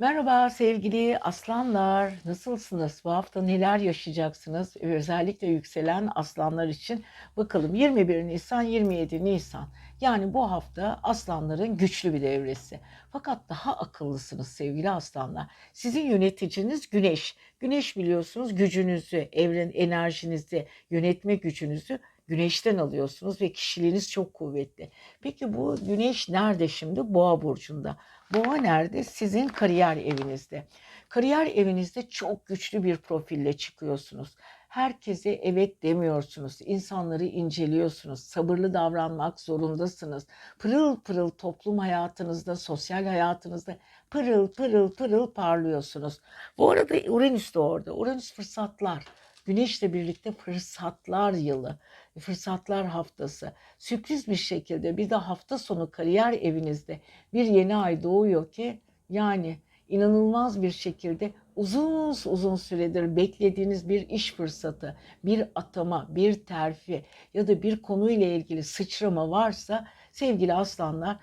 Merhaba sevgili aslanlar. Nasılsınız? Bu hafta neler yaşayacaksınız? Özellikle yükselen aslanlar için bakalım 21 Nisan 27 Nisan. Yani bu hafta aslanların güçlü bir devresi. Fakat daha akıllısınız sevgili aslanlar. Sizin yöneticiniz Güneş. Güneş biliyorsunuz gücünüzü, evren enerjinizi, yönetme gücünüzü Güneşten alıyorsunuz ve kişiliğiniz çok kuvvetli. Peki bu güneş nerede şimdi? Boğa burcunda. Boğa nerede? Sizin kariyer evinizde. Kariyer evinizde çok güçlü bir profille çıkıyorsunuz. Herkese evet demiyorsunuz. İnsanları inceliyorsunuz. Sabırlı davranmak zorundasınız. Pırıl pırıl toplum hayatınızda, sosyal hayatınızda pırıl pırıl pırıl parlıyorsunuz. Bu arada Uranüs de orada. Uranüs fırsatlar. Güneşle birlikte fırsatlar yılı, fırsatlar haftası. Sürpriz bir şekilde bir de hafta sonu kariyer evinizde bir yeni ay doğuyor ki yani inanılmaz bir şekilde uzun uzun süredir beklediğiniz bir iş fırsatı, bir atama, bir terfi ya da bir konuyla ilgili sıçrama varsa sevgili aslanlar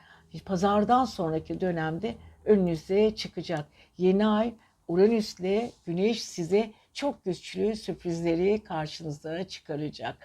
pazardan sonraki dönemde önünüze çıkacak. Yeni ay Uranüs'le Güneş size çok güçlü sürprizleri karşınıza çıkaracak.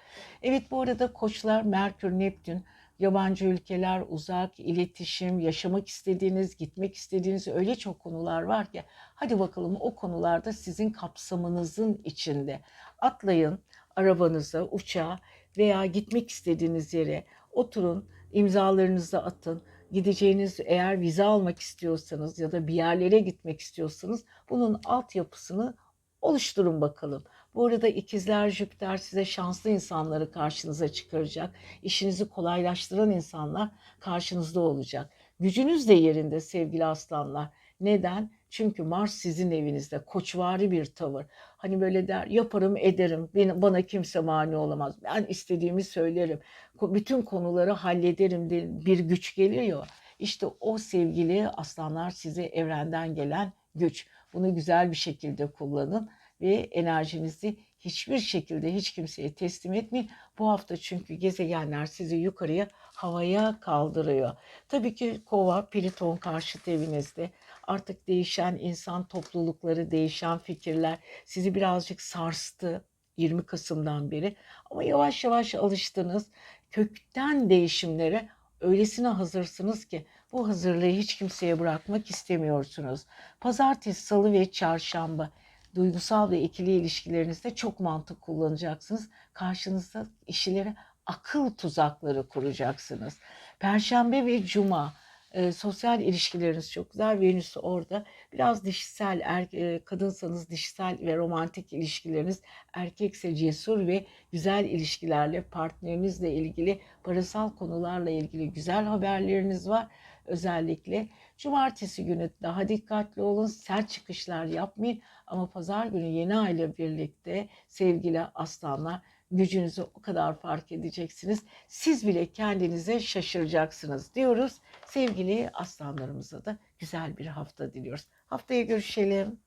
Evet bu arada koçlar Merkür, Neptün, yabancı ülkeler, uzak, iletişim, yaşamak istediğiniz, gitmek istediğiniz öyle çok konular var ki hadi bakalım o konularda sizin kapsamınızın içinde. Atlayın arabanıza, uçağa veya gitmek istediğiniz yere oturun, imzalarınızı atın. Gideceğiniz eğer vize almak istiyorsanız ya da bir yerlere gitmek istiyorsanız bunun altyapısını oluşturun bakalım. Bu arada ikizler Jüpiter size şanslı insanları karşınıza çıkaracak. İşinizi kolaylaştıran insanlar karşınızda olacak. Gücünüz de yerinde sevgili aslanlar. Neden? Çünkü Mars sizin evinizde koçvari bir tavır. Hani böyle der yaparım ederim beni, bana kimse mani olamaz. Ben istediğimi söylerim. Bütün konuları hallederim diye bir güç geliyor. İşte o sevgili aslanlar size evrenden gelen güç. Bunu güzel bir şekilde kullanın ve enerjinizi hiçbir şekilde hiç kimseye teslim etmeyin. Bu hafta çünkü gezegenler sizi yukarıya havaya kaldırıyor. Tabii ki kova, Plüton karşıt evinizde. Artık değişen insan toplulukları, değişen fikirler sizi birazcık sarstı 20 Kasım'dan beri. Ama yavaş yavaş alıştınız. Kökten değişimlere öylesine hazırsınız ki bu hazırlığı hiç kimseye bırakmak istemiyorsunuz. Pazartesi, salı ve çarşamba duygusal ve ikili ilişkilerinizde çok mantık kullanacaksınız. Karşınızda işlere akıl tuzakları kuracaksınız. Perşembe ve cuma e, sosyal ilişkileriniz çok güzel. Venüs orada. Biraz dişsel, er, e, kadınsanız dişsel ve romantik ilişkileriniz, erkekse cesur ve güzel ilişkilerle, partnerinizle ilgili, parasal konularla ilgili güzel haberleriniz var. Özellikle cumartesi günü daha dikkatli olun, sert çıkışlar yapmayın. Ama pazar günü yeni ay ile birlikte sevgili aslanlar gücünüzü o kadar fark edeceksiniz. Siz bile kendinize şaşıracaksınız diyoruz. Sevgili aslanlarımıza da güzel bir hafta diliyoruz. Haftaya görüşelim.